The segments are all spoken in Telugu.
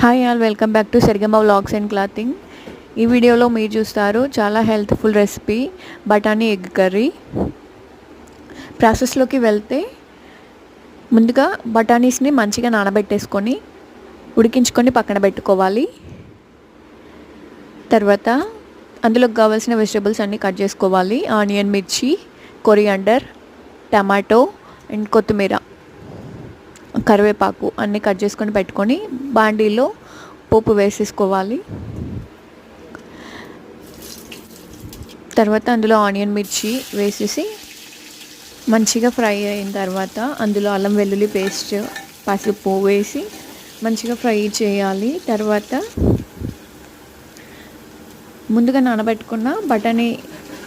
Hi all welcome back to Serigamma vlogs and clothing ఈ వీడియోలో మీరు చూస్తారు చాలా హెల్త్ఫుల్ రెసిపీ బఠానీ ఎగ్ కర్రీ. ప్రాసెస్లోకి వెళ్తే ముందుగా బఠానీస్ని మంచిగా నానబెట్టేసుకొని ఉడికించుకొని పక్కన పెట్టుకోవాలి. తర్వాత అందులోకి కావాల్సిన వెజిటబుల్స్ అన్నీ కట్ చేసుకోవాలి. ఆనియన్ మిర్చి కొరియాండర్ టమాటో అండ్ కొత్తిమీర. కరివేపాకు అన్నీ కట్ చేసుకొని పెట్టుకొని బాండీలో పోపు వేసేసుకోవాలి. తర్వాత అందులో ఆనియన్ మిర్చి వేసేసి మంచిగా ఫ్రై అయిన తర్వాత అందులో అల్లం వెల్లుల్లి పేస్ట్ పసుపు వేసి మంచిగా ఫ్రై చేయాలి. తర్వాత ముందుగా నానబెట్టుకున్న బఠానీ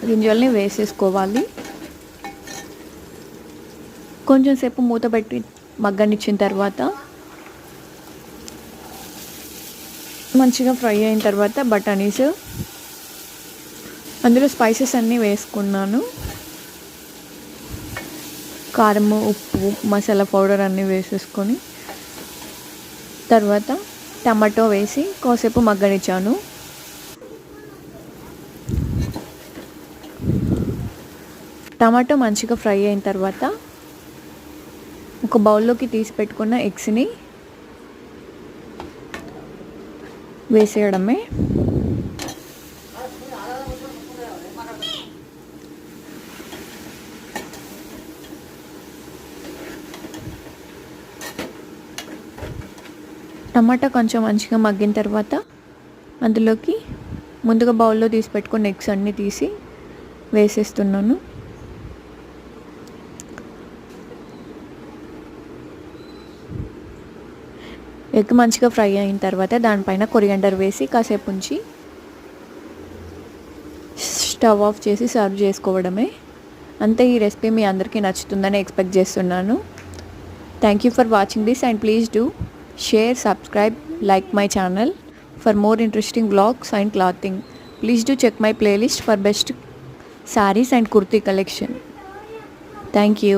గింజల్ని వేసేసుకోవాలి. కొంచెం సేపు మూత పెట్టి మగ్గనిచ్చిన తర్వాత మంచిగా ఫ్రై అయిన తర్వాత బఠానీస్ అందులో స్పైసెస్ అన్నీ వేసుకున్నాను. కారము ఉప్పు మసాలా పౌడర్ అన్నీ వేసేసుకొని తర్వాత టమాటో వేసి కాసేపు మగ్గనిచ్చాను. టమాటో మంచిగా ఫ్రై అయిన తర్వాత ఒక బౌల్లోకి తీసి పెట్టుకున్న ఎగ్స్ని వేసేయడమే. టమాటా కొంచెం మంచిగా మగ్గిన తర్వాత అందులోకి ముందుగా బౌల్లో తీసి పెట్టుకున్న ఎగ్స్ అన్నీ తీసి వేసేస్తున్నాను. ఎగ్ మంచిగా ఫ్రై అయిన తర్వాత దానిపైన కొరియండర్ వేసి కాసేపు ఉంచి స్టవ్ ఆఫ్ చేసి సర్వ్ చేసుకోవడమే. అంతే ఈ రెసిపీ మీ అందరికీ నచ్చుతుందని ఎక్స్పెక్ట్ చేస్తున్నాను. Thank you for watching this and please do share subscribe like my channel for more interesting vlogs and clothing please do check my playlist for best sarees and kurti collection thank you